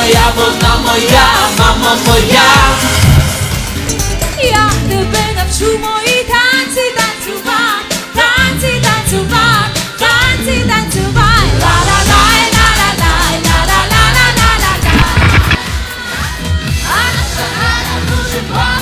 моя, вона моя, мама моя. Я тебе навчу мої танці танцювати, танці танцювати, танці танцювати. Ла-ла-лай, ла-ла-лай, ла-ла-ла-ла-ла-ла. А наша Галя дуже балувана,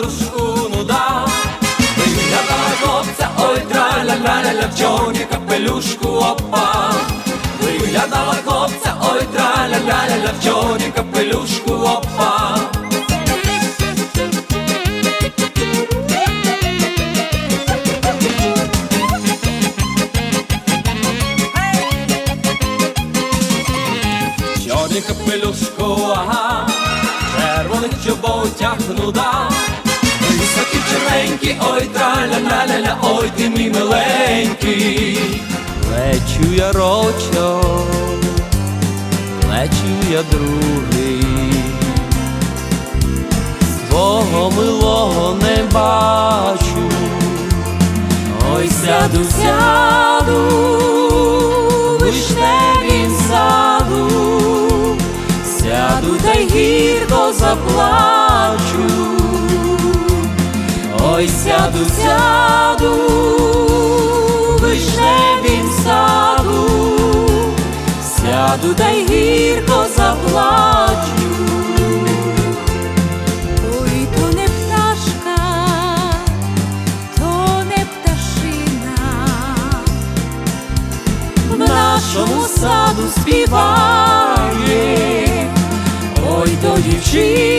петрушку, ну да. Виглядала хлопця, ой, траля-ля-ля-ля, в чорні капелюшку, опа. Виглядала хлопця, ой, траля-ля-ля-ля, в чорні капелюшку, опа. Чорний капелюшку, ага, червоних чоботях, ну да. Високі ой, траля-ля-ля-ля, ой, ти мій миленький. Лечу я рочо, лечу я другий. Свого милого не бачу, ой, сяду, сяду, вишневім саду, сяду та й гірко заплачу. Сяду, сяду, вишневім саду, сяду та й гірко заплачу. Ой, то не пташка, то не пташина, в нашому саду співає, ой, то дівчина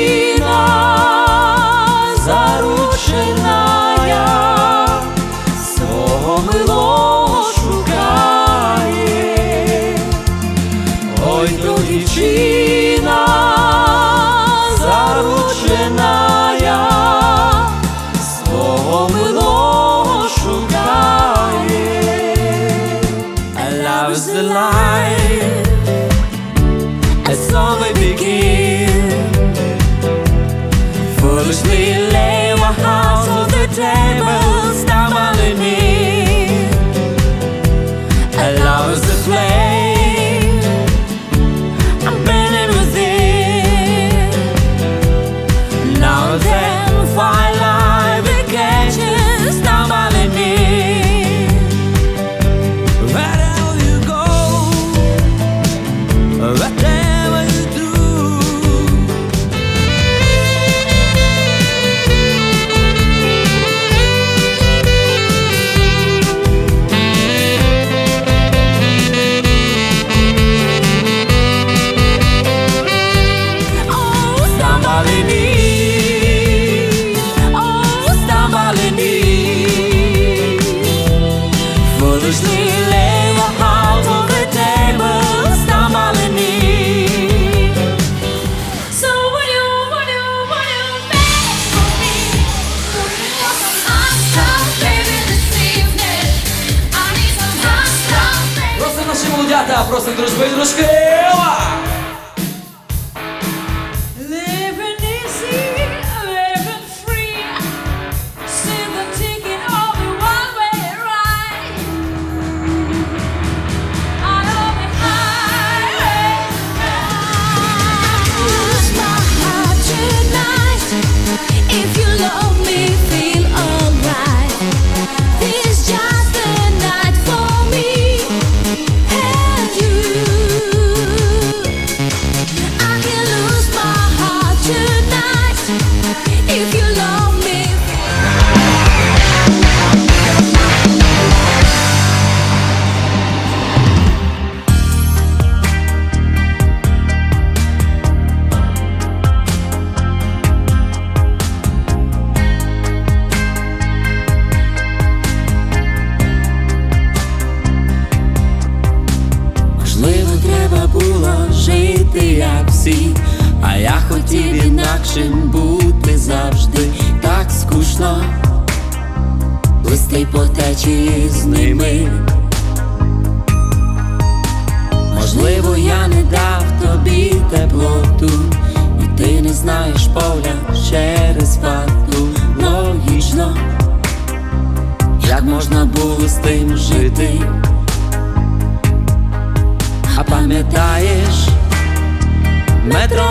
Shame nos fez. Інакшим бути завжди так скучно. Листи по течії з ними. Можливо, я не дав тобі теплоту, і ти не знаєш поля через фату. Логічно, як можна було з тим жити. А пам'ятаєш метро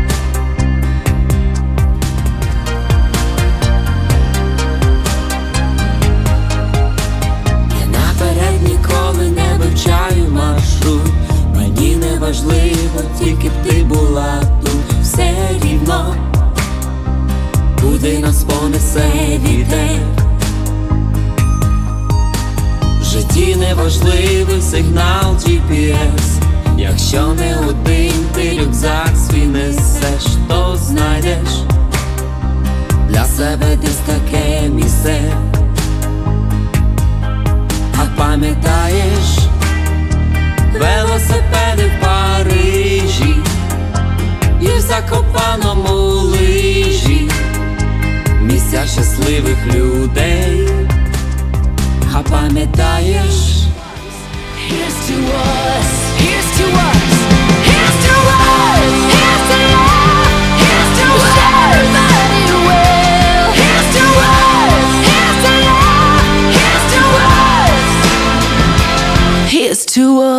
Житті неважливий сигнал GPS Якщо не один ти рюкзак свій несеш, то знайдеш для себе десь таке місце. А пам'ятаєш велосипеди в Парижі і в Закопаному лижі, місця щасливих людей. А пам'ятаєш Here's to us, here's to us, here's to us, here's to love, here's to everybody well. Here's to us, here's to love, here's to us, here's to us.